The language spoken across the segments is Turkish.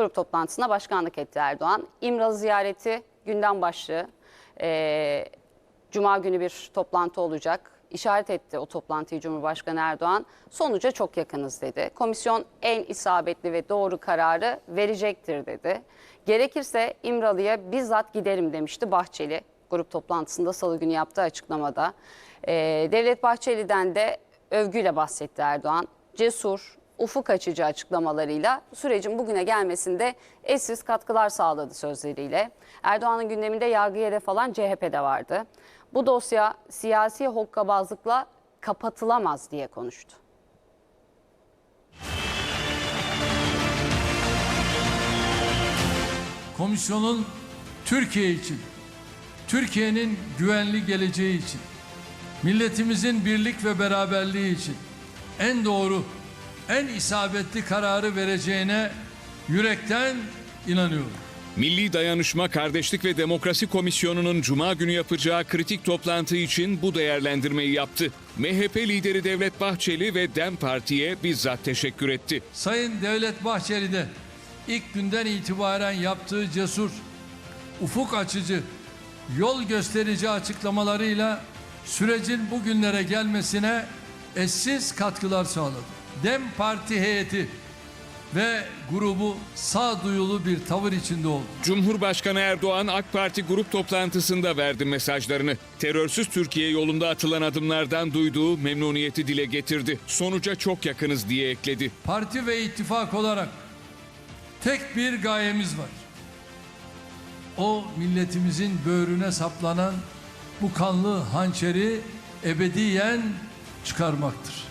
grup toplantısına başkanlık etti Erdoğan. İmralı ziyareti gündem başlığı. Ee, Cuma günü bir toplantı olacak. İşaret etti o toplantıyı Cumhurbaşkanı Erdoğan. Sonuca çok yakınız dedi. Komisyon en isabetli ve doğru kararı verecektir dedi. Gerekirse İmralı'ya bizzat giderim demişti Bahçeli. Grup toplantısında salı günü yaptığı açıklamada. Ee, Devlet Bahçeli'den de övgüyle bahsetti Erdoğan. Cesur, ufuk açıcı açıklamalarıyla sürecin bugüne gelmesinde eşsiz katkılar sağladı sözleriyle. Erdoğan'ın gündeminde yargıya hedef alan CHP'de vardı. Bu dosya siyasi hokkabazlıkla kapatılamaz diye konuştu. Komisyonun Türkiye için, Türkiye'nin güvenli geleceği için, milletimizin birlik ve beraberliği için en doğru, en isabetli kararı vereceğine yürekten inanıyorum. Milli Dayanışma, Kardeşlik ve Demokrasi Komisyonu'nun Cuma günü yapacağı kritik toplantı için bu değerlendirmeyi yaptı. MHP lideri Devlet Bahçeli ve DEM Parti'ye bizzat teşekkür etti. Sayın Devlet Bahçeli de ilk günden itibaren yaptığı cesur, ufuk açıcı, yol gösterici açıklamalarıyla sürecin bugünlere gelmesine eşsiz katkılar sağladı. DEM Parti heyeti ve grubu sağduyulu bir tavır içinde oldu. Cumhurbaşkanı Erdoğan AK Parti grup toplantısında verdi mesajlarını. Terörsüz Türkiye yolunda atılan adımlardan duyduğu memnuniyeti dile getirdi. Sonuca çok yakınız diye ekledi. Parti ve ittifak olarak tek bir gayemiz var. O milletimizin böğrüne saplanan bu kanlı hançeri ebediyen çıkarmaktır.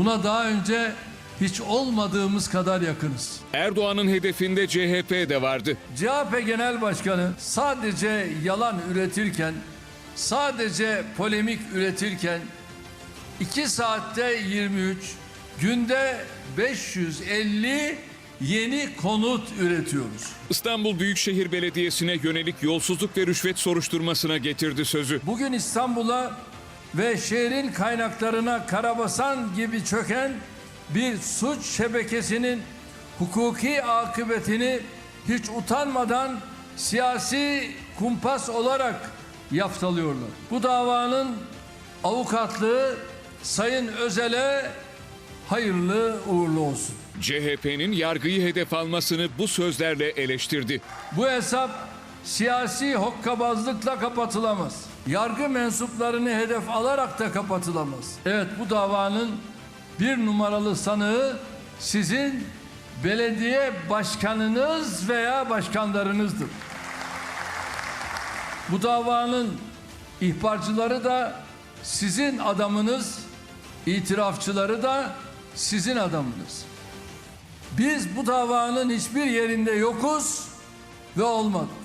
Buna daha önce hiç olmadığımız kadar yakınız. Erdoğan'ın hedefinde CHP de vardı. CHP Genel Başkanı sadece yalan üretirken, sadece polemik üretirken 2 saatte 23, günde 550 yeni konut üretiyoruz. İstanbul Büyükşehir Belediyesi'ne yönelik yolsuzluk ve rüşvet soruşturmasına getirdi sözü. Bugün İstanbul'a ve şehrin kaynaklarına karabasan gibi çöken bir suç şebekesinin hukuki akıbetini hiç utanmadan siyasi kumpas olarak yaftalıyorlar. Bu davanın avukatlığı Sayın Özel'e hayırlı uğurlu olsun. CHP'nin yargıyı hedef almasını bu sözlerle eleştirdi. Bu hesap siyasi hokkabazlıkla kapatılamaz. Yargı mensuplarını hedef alarak da kapatılamaz. Evet bu davanın bir numaralı sanığı sizin belediye başkanınız veya başkanlarınızdır. Bu davanın ihbarcıları da sizin adamınız, itirafçıları da sizin adamınız. Biz bu davanın hiçbir yerinde yokuz ve olmadık.